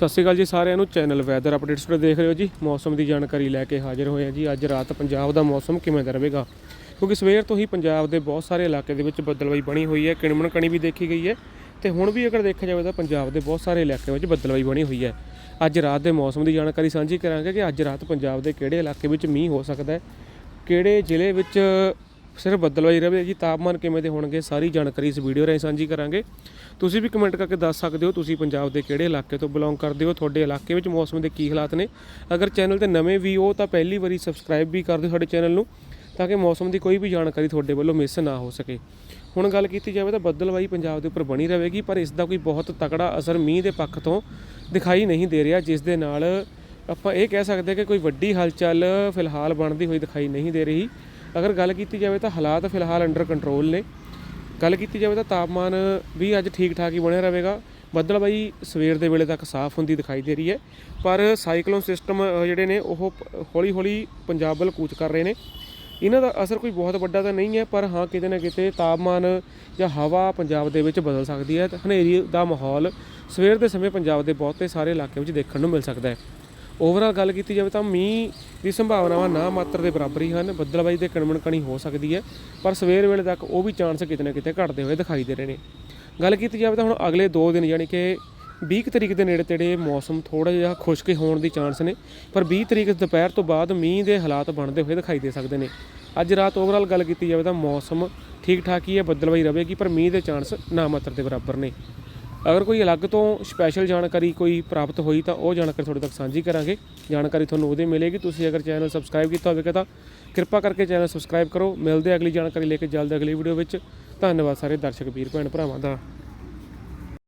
ਸਤਿ ਸ਼੍ਰੀ ਅਕਾਲ ਜੀ ਸਾਰਿਆਂ ਨੂੰ। ਚੈਨਲ ਵੈਦਰ ਅਪਡੇਟਸ ਤੋਂ ਦੇਖ ਰਹੇ ਹੋ ਜੀ। ਮੌਸਮ ਦੀ ਜਾਣਕਾਰੀ ਲੈ ਕੇ ਹਾਜ਼ਰ ਹੋਏ ਹਾਂ ਜੀ। ਅੱਜ ਰਾਤ ਪੰਜਾਬ ਦਾ ਮੌਸਮ ਕਿਵੇਂ ਦਾ ਰਹੇਗਾ? ਕਿਉਂਕਿ ਸਵੇਰ ਤੋਂ ਹੀ ਪੰਜਾਬ ਦੇ ਬਹੁਤ ਸਾਰੇ ਇਲਾਕੇ ਦੇ ਵਿੱਚ ਬੱਦਲਵਾਈ ਬਣੀ ਹੋਈ ਹੈ। ਕਿਣਮਣ ਕਣੀ ਵੀ ਦੇਖੀ ਗਈ ਹੈ। ਤੇ ਹੁਣ ਵੀ ਅਗਰ ਦੇਖਿਆ ਜਾਵੇ ਤਾਂ ਪੰਜਾਬ ਦੇ ਬਹੁਤ ਸਾਰੇ ਇਲਾਕਿਆਂ ਵਿੱਚ ਬੱਦਲਵਾਈ ਬਣੀ ਹੋਈ ਹੈ। ਅੱਜ ਰਾਤ ਦੇ ਮੌਸਮ ਦੀ ਜਾਣਕਾਰੀ ਸਾਂਝੀ ਕਰਾਂਗੇ ਕਿ ਅੱਜ ਰਾਤ ਪੰਜਾਬ ਦੇ ਕਿਹੜੇ ਇਲਾਕੇ ਵਿੱਚ ਮੀਂਹ ਹੋ ਸਕਦਾ ਹੈ? ਕਿਹੜੇ ਜ਼ਿਲ੍ਹੇ ਵਿੱਚ ਸਿਰਫ ਬੱਦਲਵਾਈ ਰਹੇ ਜੀ, ਤਾਪਮਾਨ ਕਿਵੇਂ ਦੇ ਹੋਣਗੇ, ਸਾਰੀ ਜਾਣਕਾਰੀ ਇਸ ਵੀਡੀਓ ਰਾਹੀਂ ਸਾਂਝੀ ਕਰਾਂਗੇ। ਤੁਸੀਂ ਵੀ ਕਮੈਂਟ ਕਰਕੇ ਦੱਸ ਸਕਦੇ ਹੋ, ਤੁਸੀਂ ਪੰਜਾਬ ਦੇ ਕਿਹੜੇ ਇਲਾਕੇ ਤੋਂ ਬਿਲੋਂਗ ਕਰਦੇ ਹੋ, ਤੁਹਾਡੇ ਇਲਾਕੇ ਵਿੱਚ ਮੌਸਮ ਦੇ ਕੀ ਹਾਲਾਤ ਨੇ। ਅਗਰ ਚੈਨਲ ਤੇ ਨਵੇਂ ਵੀ ਹੋ, ਤਾਂ ਪਹਿਲੀ ਵਾਰੀ ਸਬਸਕ੍ਰਾਈਬ ਵੀ ਕਰ ਦਿਓ ਸਾਡੇ ਚੈਨਲ ਨੂੰ, ਤਾਂ ਕਿ ਮੌਸਮ ਦੀ ਕੋਈ ਵੀ ਜਾਣਕਾਰੀ ਤੁਹਾਡੇ ਵੱਲੋਂ ਮਿਸ ਨਾ ਹੋ ਸਕੇ। ਹੁਣ ਗੱਲ ਕੀਤੀ ਜਾਵੇ ਤਾਂ ਬੱਦਲਵਾਈ ਪੰਜਾਬ ਦੇ ਉੱਪਰ ਬਣੀ ਰਹੇਗੀ, ਪਰ ਇਸ ਦਾ ਕੋਈ ਬਹੁਤ ਤਕੜਾ ਅਸਰ ਮੀਂਹ ਦੇ ਪੱਖ ਤੋਂ ਦਿਖਾਈ ਨਹੀਂ ਦੇ ਰਿਹਾ, ਜਿਸ ਦੇ ਨਾਲ ਆਪਾਂ ਇਹ ਕਹਿ ਸਕਦੇ ਹਾਂ ਕਿ ਕੋਈ ਵੱਡੀ ਹਲਚਲ ਫਿਲਹਾਲ ਬਣਦੀ ਹੋਈ ਦਿਖਾਈ ਨਹੀਂ ਦੇ ਰਹੀ। ਅਗਰ ਗੱਲ ਕੀਤੀ ਜਾਵੇ ਤਾਂ ਹਾਲਾਤ ਫਿਲਹਾਲ ਅੰਡਰ ਕੰਟਰੋਲ ਨੇ। ਗੱਲ ਕੀਤੀ ਜਾਵੇ ਤਾਂ ਤਾਪਮਾਨ ਵੀ ਅੱਜ ਠੀਕ ਠਾਕ ਹੀ ਬਣਿਆ ਰਹੇਗਾ। ਬੱਦਲਬਾਈ ਸਵੇਰ ਦੇ ਵੇਲੇ ਤੱਕ ਸਾਫ਼ ਹੁੰਦੀ ਦਿਖਾਈ ਦੇ ਰਹੀ ਹੈ। ਪਰ ਸਾਈਕਲੋਨ ਸਿਸਟਮ ਜਿਹੜੇ ਨੇ, ਉਹ ਹੌਲੀ ਹੌਲੀ ਪੰਜਾਬ ਵੱਲ ਕੂਚ ਕਰ ਰਹੇ ਨੇ। ਇਹਨਾਂ ਦਾ ਅਸਰ ਕੋਈ ਬਹੁਤ ਵੱਡਾ ਤਾਂ ਨਹੀਂ ਹੈ, ਪਰ ਹਾਂ, ਕਿਤੇ ਨਾ ਕਿਤੇ ਤਾਪਮਾਨ ਜਾਂ ਹਵਾ ਪੰਜਾਬ ਦੇ ਵਿੱਚ ਬਦਲ ਸਕਦੀ ਹੈ। ਤੇ ਹਨੇਰੀ ਦਾ ਮਾਹੌਲ ਸਵੇਰ ਦੇ ਸਮੇਂ ਪੰਜਾਬ ਦੇ ਬਹੁਤੇ ਸਾਰੇ ਇਲਾਕਿਆਂ ਵਿੱਚ ਦੇਖਣ ਨੂੰ ਮਿਲ ਸਕਦਾ ਹੈ। ਓਵਰਆਲ ਗੱਲ ਕੀਤੀ ਜਾਵੇ ਤਾਂ ਮੀਂਹ ਦੀ ਸੰਭਾਵਨਾਵਾਂ ਨਾ ਮਾਤਰ ਦੇ ਬਰਾਬਰ ਹੀ ਹਨ। ਬੱਦਲਬਾਈ ਦੇ ਕਣਮਣਕਣੀ ਹੋ ਸਕਦੀ ਹੈ, ਪਰ ਸਵੇਰ ਵੇਲੇ ਤੱਕ ਉਹ ਵੀ ਚਾਂਸ ਕਿਤੇ ਨਾ ਕਿਤੇ ਘਟਦੇ ਹੋਏ ਦਿਖਾਈ ਦੇ ਰਹੇ ਨੇ। ਗੱਲ ਕੀਤੀ ਜਾਵੇ ਤਾਂ ਹੁਣ ਅਗਲੇ 2 ਦਿਨ ਯਾਨੀ ਕਿ 20 ਕੁ ਤਰੀਕ ਦੇ ਨੇੜੇ ਤੇੜੇ ਮੌਸਮ ਥੋੜਾ ਜਿਹਾ ਖੁਸ਼ਕ ਹੋਣ ਦੀ ਚਾਂਸ ਨੇ, ਪਰ 20 ਤਰੀਕ ਦੁਪਹਿਰ ਤੋਂ ਬਾਅਦ ਮੀਂਹ ਦੇ ਹਾਲਾਤ ਬਣਦੇ ਹੋਏ ਦਿਖਾਈ ਦੇ ਸਕਦੇ ਨੇ। ਅੱਜ ਰਾਤ ਓਵਰਆਲ ਗੱਲ ਕੀਤੀ ਜਾਵੇ ਤਾਂ ਮੌਸਮ ਠੀਕ ਠਾਕ ਹੀ ਹੈ ਬੱਦਲਬਾਈ ਰਹੇਗੀ ਪਰ ਮੀਂਹ ਦੇ ਚਾਂਸ ਨਾ ਮਾਤਰ ਦੇ ਬਰਾਬਰ ਨੇ। ਅਗਰ ਕੋਈ ਅਲੱਗ ਤੋਂ ਸਪੈਸ਼ਲ ਜਾਣਕਾਰੀ ਕੋਈ ਪ੍ਰਾਪਤ ਹੋਈ ਤਾਂ ਉਹ ਜਾਣਕਾਰੀ ਤੁਹਾਡੇ ਤੱਕ ਸਾਂਝੀ ਕਰਾਂਗੇ। ਜਾਣਕਾਰੀ ਤੁਹਾਨੂੰ ਉਹਦੇ ਮਿਲੇਗੀ। ਤੁਸੀਂ ਅਗਰ ਚੈਨਲ ਸਬਸਕ੍ਰਾਈਬ ਕੀਤਾ ਹੋਵੇਗਾ ਤਾਂ ਕਿਰਪਾ ਕਰਕੇ ਚੈਨਲ ਸਬਸਕ੍ਰਾਈਬ ਕਰੋ। ਮਿਲਦੇ ਅਗਲੀ ਜਾਣਕਾਰੀ ਲੈ ਕੇ ਜਲਦ ਅਗਲੀ ਵੀਡੀਓ ਵਿੱਚ। ਧੰਨਵਾਦ ਸਾਰੇ ਦਰਸ਼ਕ, ਵੀਰ, ਭੈਣ, ਭਰਾਵਾਂ ਦਾ।